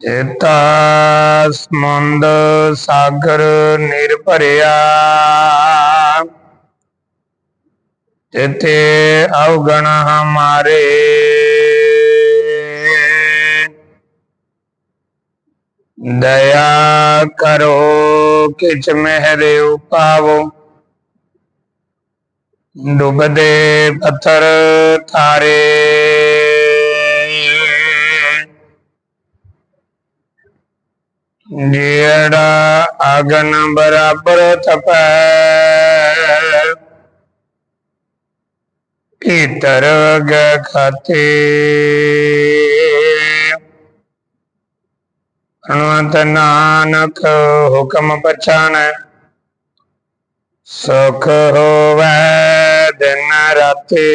ਜੇਤਾ ਸਮੁੰਦ ਸਾਗਰ ਨਿਰਭਰਿਆ। ਤਿਤੇ ਅਵਗਣ ਹਮਾਰੇ। ਦਇਆ ਕਰੋ ਕਿਛ ਮਹਿਰ ਉਪਾਵੋ। ਡੁੱਬਦੇ ਪੱਥਰ ਥਾਰੇ। ਜਿਹੜਾ ਅਗਨ ਬਰਾਬਰ ਤਪੈ ਭੀਤਰ ਗ ਖਾਤੇ ਅਨੰਤ ਨਾਨਕ ਹੁਕਮ ਪਛਾਣੈ ਸੁਖ ਹੋਵੈ ਦਿਨ ਰਾਤੇ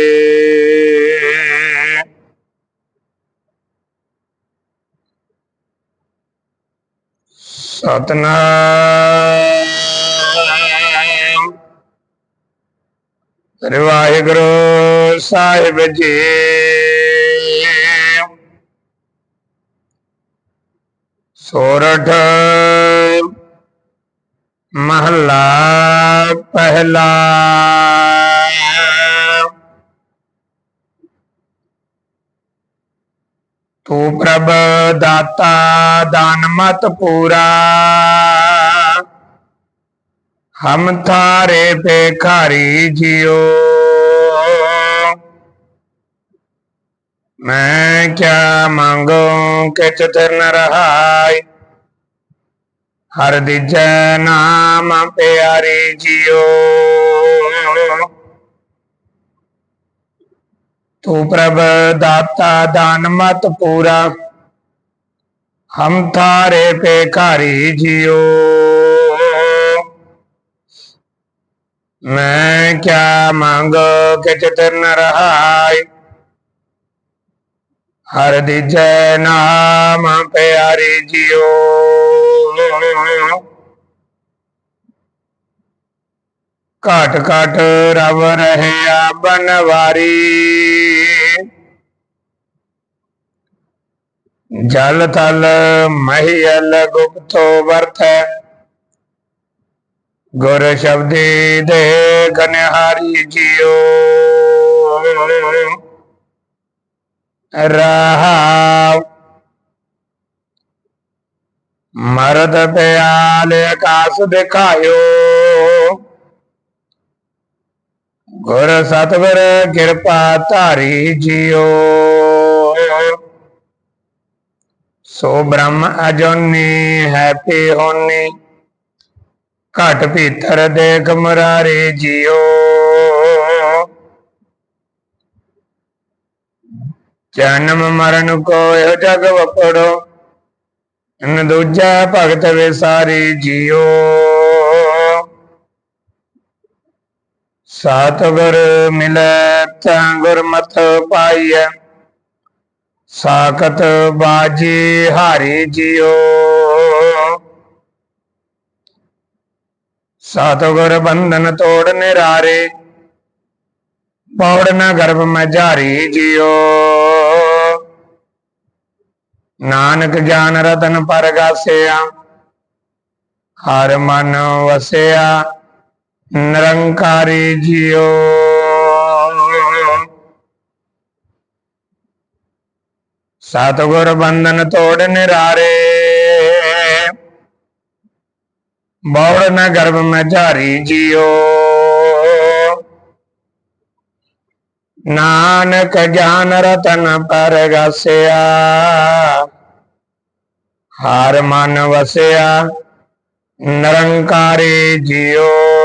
ਸਤਨਾਮ। ਵਾਹਿਗੁਰੂ ਸਾਹਿਬ ਜੀ। ਸੋਰਠ ਮਹਲਾ ਪਹਿਲਾ। ਤੂੰ ਪ੍ਰਭ ਦਾਤਾ ਦਾਨ ਮਤ ਪੂਰਾ। ਹਮ ਥਾਰੇ ਭੇਖਾਰੀ ਜਿਉ ਮੈਂ ਕਿਆ ਮੰਗੂ ਕਿਚ ਤਿਰ ਨ ਰਹਾਈ ਹਰ ਦਿਜੈ ਨਾਮ ਪਿਆਰੀ ਜਿਉ तो तू प्रभ दाता दान मत पूरा। हम थारे पे कारी जियो। मैं क्या मांगो के चितर न रहाय हर दिजय नाम प्यारी जियो। ਘਾਟ ਘਾਟ ਰਵ ਰਹਿਆ ਬਨਵਾਰੀ ਜਲ ਤਲ ਮਹੀਲ ਗੁਪਤੋ ਵਰਤੈ ਗੁਰ ਸ਼ਬਦੀ ਦੇ ਗਨਹਾਰੀ ਜਿਉ ਰਹਾਉ ਮਰਦ ਪਿਆਲ ਆਕਾਸ ਦਿਖਾਇਓ ਗੁਰ ਸਤਿਗੁਰ ਕਿਰਪਾ ਧਾਰੀ ਜਿਉ ਸੋ ਬ੍ਰਹਮ ਅਜੋਨੀ ਹੈ ਪੀ ਹੋਨੀ ਘਟ ਭੀਤਰ ਦੇਖ ਮੁਰਾਰੇ ਜਿਉ ਜਨਮ ਮਰਨ ਕੋ ਇਹ ਜਗ ਵਪੜੋ ਇਨ ਦੂਜਾ ਭਗਤ ਵਿਸਾਰੀ ਜਿਉ सात गुर मिल गुरमत पाई साकत बाजी हारी जियो। सात गुर बंधन तोड़ निरारे, पौड़ न गर्भ में जारी जियो। नानक ज्ञान रतन पर गासेया, हर मन वसया। निरंकारी जियो। सतगुर बंधन तोड़ निरारे। बौड़ न गर्भ में जारी जियो। नानक ज्ञान रतन पर गसया। हार मन वसया। निरंकारी जियो।